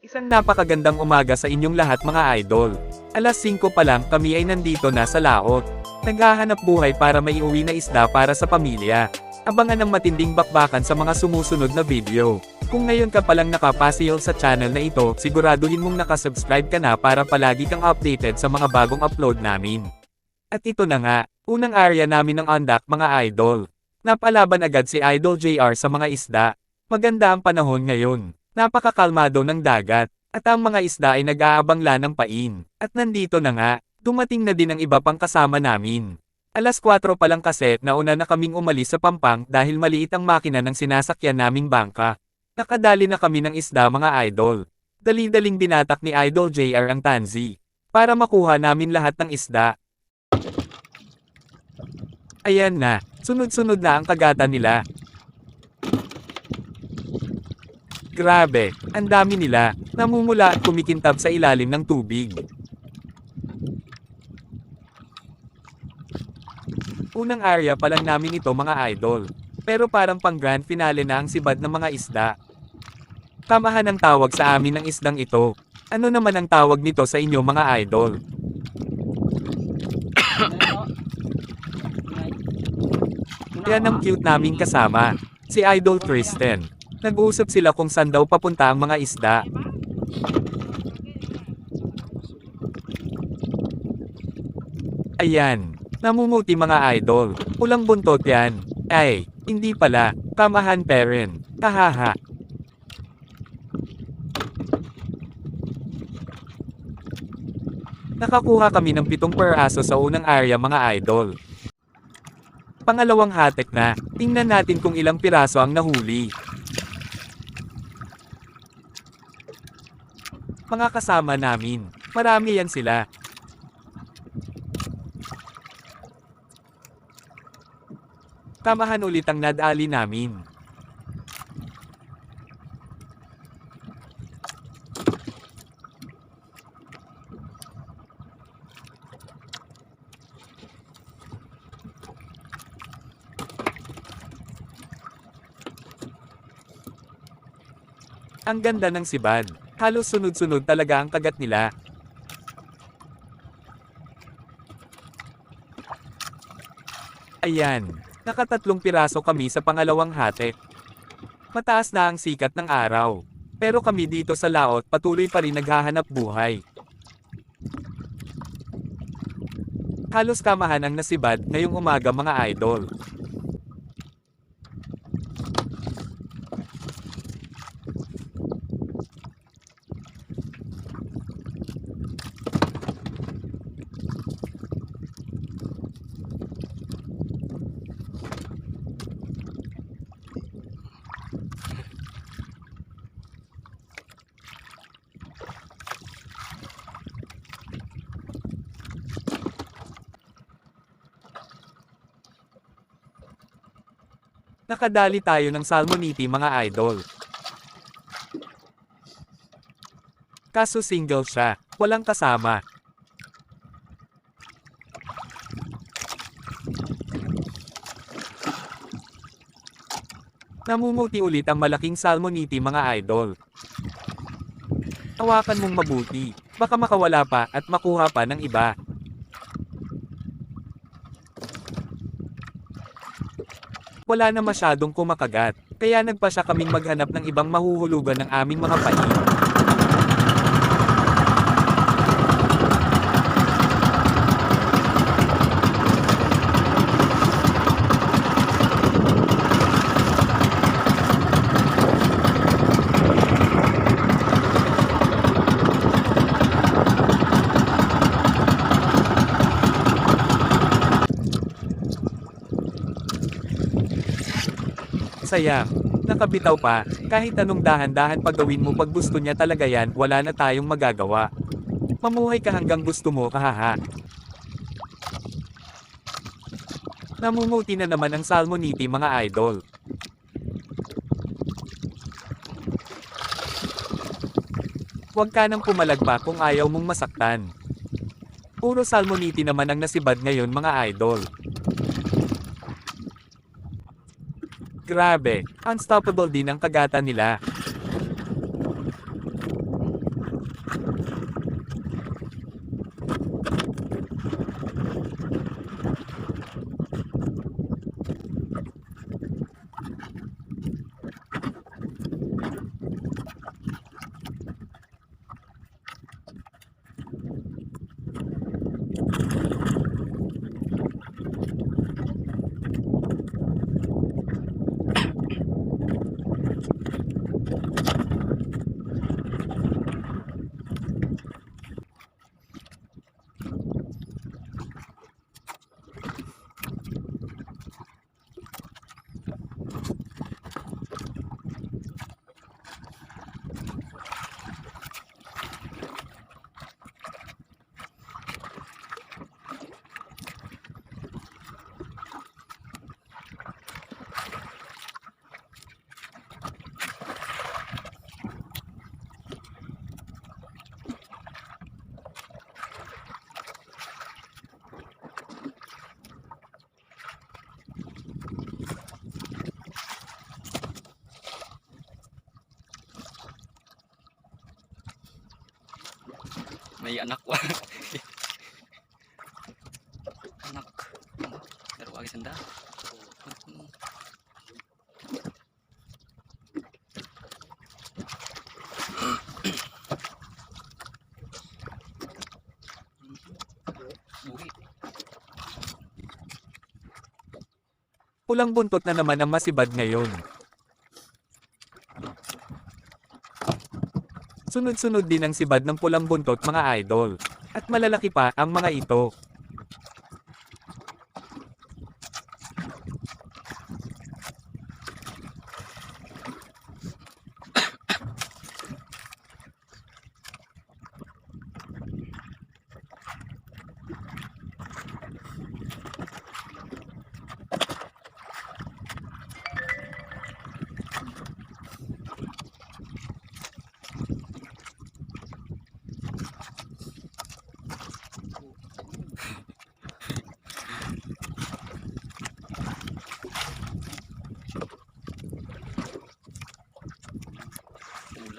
Isang napakagandang umaga sa inyong lahat mga idol. Alas 5 pa lang kami ay nandito na sa laot. Naghahanap buhay para maiuwi na isda para sa pamilya. Abangan ng matinding bakbakan sa mga sumusunod na video. Kung ngayon ka palang nakapasil sa channel na ito, siguraduhin mong nakasubscribe ka na para palagi kang updated sa mga bagong upload namin. At ito na nga, unang area namin ng undock mga idol. Napalaban agad si Idol JR sa mga isda. Maganda ang panahon ngayon. Napakakalmado ng dagat. At ang mga isda ay nag-aabangla ng pain. At nandito na nga, dumating na din ang iba pang kasama namin. Alas 4 pa lang kasi nauna na kaming umalis sa Pampang dahil maliit ang makina ng sinasakyan naming bangka. Nakadali na kami ng isda mga idol. Dali-daling binatak ni Idol JR ang tanzi. Para makuha namin lahat ng isda. Ayan na, sunod-sunod na ang kagatan nila. Grabe, ang dami nila, namumula at kumikintab sa ilalim ng tubig. Unang area pa lang namin ito mga idol. Pero parang pang grand finale na ang sibad ng mga isda. Tamahan ang tawag sa amin ng isdang ito. Ano naman ang tawag nito sa inyo mga idol? Yan ang cute naming kasama, si Idol Kristen. Nag-uusap sila kung saan daw papunta ang mga isda. Ayan, namumuti mga idol. Pulang buntot yan. Ay, hindi pala. Kamahan parent. Hahaha. Nakakuha kami ng pitong peraso sa unang area mga idol. Pangalawang hatek na, tingnan natin kung ilang piraso ang nahuli. Mga kasama namin, marami yan sila. Tamahan ulit ang nadali namin. Ang ganda ng sibad. Halos sunod-sunod talaga ang kagat nila. Ayan, nakatatlong piraso kami sa pangalawang hati. Mataas na ang sikat ng araw. Pero kami dito sa laot patuloy pa rin naghahanap buhay. Halos kamahan ang nasibad ngayong umaga mga idol. Nakadali tayo ng salmoniti mga idol. Kaso single siya, walang kasama. Namumuti ulit ang malaking salmoniti mga idol. Hawakan mong mabuti, baka makawala pa at makuha pa ng iba. Wala na masyadong kumakagat, kaya nagpa siya kaming maghanap ng ibang mahuhulugan ng aming mga pain. Sayang, nakabitaw pa, kahit anong dahan-dahan pagawin mo pag gusto niya talaga yan, wala na tayong magagawa. Mamuhay ka hanggang gusto mo kahaha. Namumuti na naman ang salmoniti mga idol. Huwag ka nang pumalagpa kung ayaw mong masaktan. Puro salmoniti naman ang nasibad ngayon mga idol. Grabe, unstoppable din ang kagatan nila. May anak ko. anak. Pero agis anda. Buhi. Pulang buntot na naman ang masibad ngayon. Sunod-sunod din ang sibad ng pulang buntot mga idol. At malalaki pa ang mga ito.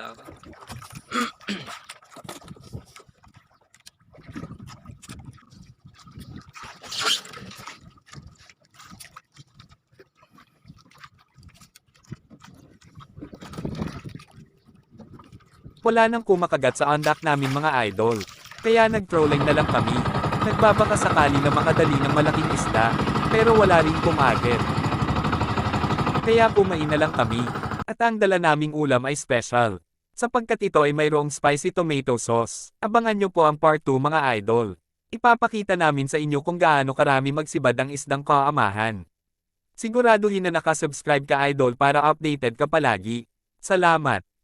Ba? Wala nang kumakagat sa undock namin mga idol. Kaya nag-trolling na lang kami. Nagbabaka sakali na makadali ng malaking isda, pero wala rin kumagit. Kaya kumain na lang kami. At ang dala naming ulam ay special. Sapagkat ito ay mayroong spicy tomato sauce. Abangan nyo po ang part 2 mga idol. Ipapakita namin sa inyo kung gaano karami magsibad ang isdang kaamahan. Siguraduhin na nakasubscribe ka idol para updated ka palagi. Salamat!